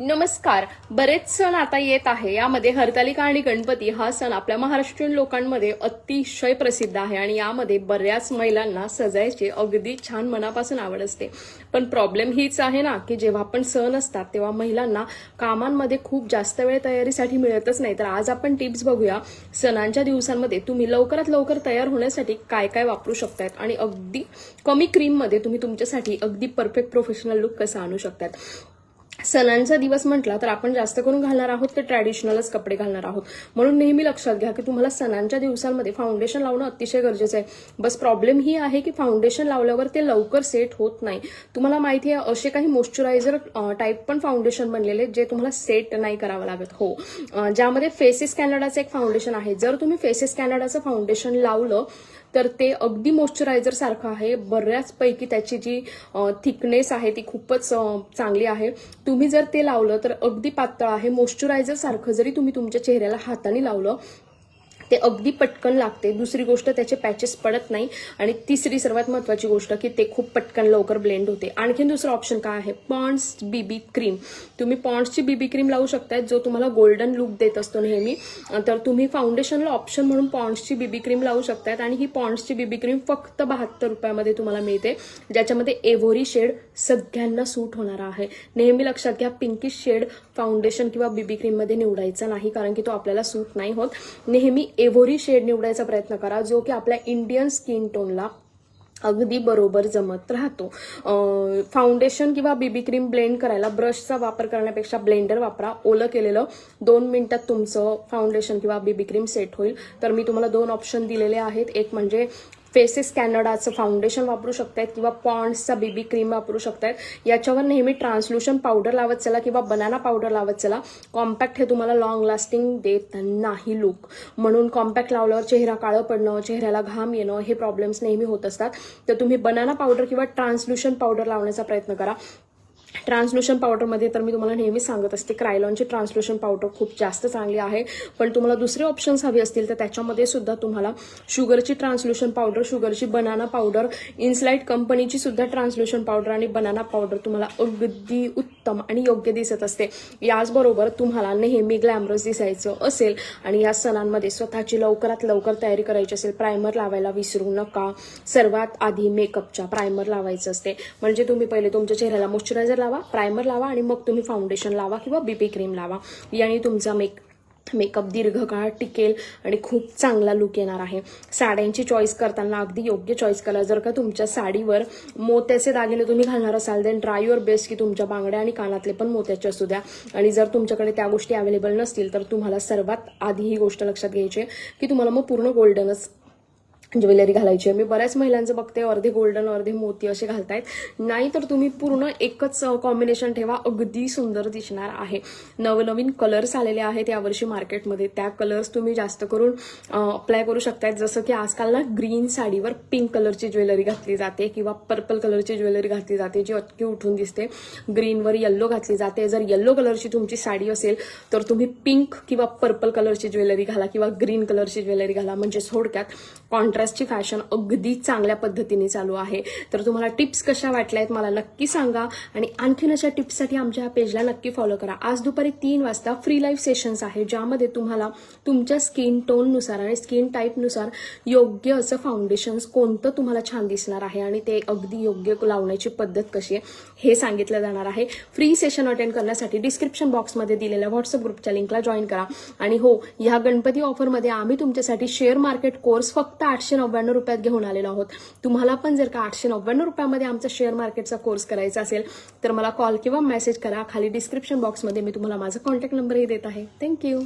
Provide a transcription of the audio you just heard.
नमस्कार. बरेच सण आता येत आहे. यामध्ये हरतालिका आणि गणपती हा सण आपल्या महाराष्ट्रीयन लोकांमध्ये अतिशय प्रसिद्ध आहे आणि यामध्ये बऱ्याच महिलांना सजायची अगदी छान मनापासून आवड असते. पण प्रॉब्लेम हीच आहे ना की जेव्हा आपण सण असतात तेव्हा महिलांना कामांमध्ये खूप जास्त वेळ तयारीसाठी मिळतच नाही. तर आज आपण टिप्स बघूया. सणांच्या दिवसांमध्ये तुम्ही लवकरात लवकर तयार होण्यासाठी काय काय वापरू शकतात आणि अगदी कमी क्रीममध्ये तुम्ही तुमच्यासाठी अगदी परफेक्ट प्रोफेशनल लुक कसा आणू शकतात सणांचा दिवस म्हटला तर आपण जास्त करून घालणार आहोत ते ट्रॅडिशनलच कपडे घालणार आहोत? म्हणून नेहमी लक्षात घ्या की तुम्हाला सणांच्या दिवसांमध्ये फाउंडेशन लावणं अतिशय गरजेचं आहे. बस प्रॉब्लेम ही आहे की फाउंडेशन लावल्यावर ते लवकर सेट होत नाही. तुम्हाला माहिती आहे असे काही मॉइश्चरायझर टाईप पण फाउंडेशन बनलेले जे तुम्हाला सेट नाही करावं लागत. हो. ज्यामध्ये फेसेस कॅनडाचं एक फाउंडेशन आहे. जर तुम्ही फेसेस कॅनडाचं फाउंडेशन लावलं तर ते अगदी मॉइश्चरायझर सारखं आहे. बऱ्याचपैकी त्याची जी थिकनेस आहे ती खूपच चांगली आहे. तुम्ही जर ते लावलं तर अगदी पातळ आहे. मॉइश्चरायझर सारखं जरी तुम्ही तुमच्या चेहऱ्याला हाताने लावलं ते अगदी पटकन लागते. दुसरी गोष्ट त्याचे पॅचेस पडत नाही. आणि तिसरी सर्वात महत्वाची गोष्ट की ते खूप पटकन लवकर ब्लेंड होते. आणखीन दुसरं ऑप्शन काय आहे? पॉन्ड्स बीबी क्रीम तुम्ही पॉन्ड्सची बीबी क्रीम लावू शकताय जो तुम्हाला गोल्डन लुक देत असतो नेहमी. तर तुम्ही फाउंडेशनला ऑप्शन म्हणून पॉन्ड्सची बीबी क्रीम लावू शकतात आणि ही पॉन्ड्सची बीबी क्रीम फक्त बहात्तर रुपयामध्ये तुम्हाला मिळते. ज्याच्यामध्ये एव्होरी शेड सगळ्यांना सूट होणार आहे. नेहमी लक्षात घ्या पिंकी शेड फाउंडेशन किंवा बीबी क्रीममध्ये निवडायचा नाही कारण की तो आपल्याला सूट नाही होत. नेहमी एव्होरी शेड निवडायचा प्रयत्न करा जो की आपल्या इंडियन स्किन टोनला अगदी बरोबर जमत राहतो. फाउंडेशन किंवा बीबी क्रीम ब्लेंड करायला ब्रशचा वापर करण्यापेक्षा ब्लेंडर वापरा. ओलं केलेलं दोन मिनिटात तुमचं फाउंडेशन किंवा बीबी क्रीम सेट होईल. तर मी तुम्हाला दोन ऑप्शन दिलेले आहेत. एक म्हणजे फेसेस कॅनडाचं फाउंडेशन वापरू शकतायत किंवा पॉन्ड्सचा बेबी क्रीम वापरू शकतायत. याच्यावर नेहमी ट्रान्सल्युशन पावडर लावत चला किंवा बनाना पावडर लावत चला. कॉम्पॅक्ट हे तुम्हाला लॉंग लास्टिंग देत नाही लुक म्हणून कॉम्पॅक्ट लावल्यावर चेहरा काळं पडणं चेहऱ्याला घाम येणं हे प्रॉब्लेम्स नेहमी होत असतात. तर तुम्ही बनाना पावडर किंवा ट्रान्सल्युशन पावडर लावण्याचा प्रयत्न करा. ट्रान्सल्युशन पावडरमध्ये तर मी तुम्हाला नेहमी सांगत असते क्रायलॉनची ट्रान्सल्युशन पावडर खूप जास्त चांगली आहे. पण तुम्हाला दुसरे ऑप्शन्स हवे असतील तर त्याच्यामध्ये सुद्धा तुम्हाला शुगरची ट्रान्सल्युशन पावडर शुगरची बनाना पावडर इन्स्लाईट कंपनीची सुद्धा ट्रान्सल्युशन पावडर आणि बनाना पावडर तुम्हाला अगदी उत्तम आणि योग्य दिसत असते. याचबरोबर तुम्हाला नेहमी ग्लॅमरस दिसायचं असेल आणि या सणांमध्ये स्वतःची लवकरात लवकर तयारी करायची असेल प्रायमर लावायला विसरू नका. सर्वात आधी मेकअपच्या प्रायमर लावायचं असते. म्हणजे तुम्ही पहिले तुमच्या चेहऱ्याला मॉइश्चरायझर लावा प्रायमर लावा आणि मग तुम्ही फाउंडेशन लावा किंवा बीबी क्रीम लावा. याने तुमचा मेक मेकअप दीर्घकाळ टिकेल आणि खूप चांगला लुक येणार आहे. साड्यांची चॉईस करताना अगदी योग्य चॉईस करा. जर का तुमच्या साडीवर मोत्याचे दागिने तुम्ही घालणार असाल देन ट्राय युअर बेस्ट की तुमच्या बांगड्या आणि कानातले पण मोत्याचे असू द्या. आणि जर तुमच्याकडे त्या गोष्टी अवेलेबल नसतील तर तुम्हाला सर्वात आधी ही गोष्ट लक्षात घ्यायची आहे की तुम्हाला मग पूर्ण गोल्डनच ज्वेलरी घालायची आहे. मी बऱ्याच महिलांचं बघते अर्धे गोल्डन अर्धे मोती असे घालतायत. नाही तर तुम्ही पूर्ण एकच कॉम्बिनेशन ठेवा अगदी सुंदर दिसणार आहे. नवनवीन कलर्स आलेले आहेत यावर्षी मार्केटमध्ये त्या कलर्स तुम्ही जास्त करून अप्लाय करू शकतायत. जसं की आजकाल ना ग्रीन साडीवर पिंक कलरची ज्वेलरी घातली जाते किंवा पर्पल कलरची ज्वेलरी घातली जाते जी अटकी उठून दिसते. ग्रीनवर येल्लो घातली जाते. जर येल्लो कलरची तुमची साडी असेल तर तुम्ही पिंक किंवा पर्पल कलरची ज्वेलरी घाला किंवा ग्रीन कलरची ज्वेलरी घाला. म्हणजे थोडक्यात कॉन्ट्रास्टची फॅशन अगदी चांगल्या पद्धतीने चालू आहे. तर तुम्हाला टिप्स कशा वाटल्या आहेत मला नक्की सांगा आणि आणखीन अशा टिप्ससाठी आमच्या पेजला नक्की फॉलो करा. आज दुपारी तीन वाजता फ्री लाईव्ह सेशन्स आहे ज्यामध्ये तुम्हाला तुमच्या स्किन टोननुसार आणि स्किन टाईपनुसार योग्य असं फाउंडेशन्स कोणतं तुम्हाला छान दिसणार आहे आणि ते अगदी योग्य लावण्याची पद्धत कशी आहे हे सांगितलं जाणार आहे. फ्री सेशन अटेंड करण्यासाठी डिस्क्रिप्शन बॉक्समध्ये दिलेल्या व्हॉट्सअप ग्रुपच्या लिंकला जॉईन करा. आणि हो ह्या गणपती ऑफरमध्ये आम्ही तुमच्यासाठी शेअर मार्केट कोर्स फक्त आठशे आठशे नव्याण्णव रुपयात घेऊन आलेलो आहोत. तुम्हाला पण जर का आठशे नव्याण्णव रुपयामध्ये आमचा शेअर मार्केटचा कोर्स करायचा असेल तर मला कॉल किंवा मेसेज करा. खाली डिस्क्रिप्शन बॉक्समध्ये मी तुम्हाला माझा कॉन्टॅक्ट नंबरही देत आहे. थँक्यू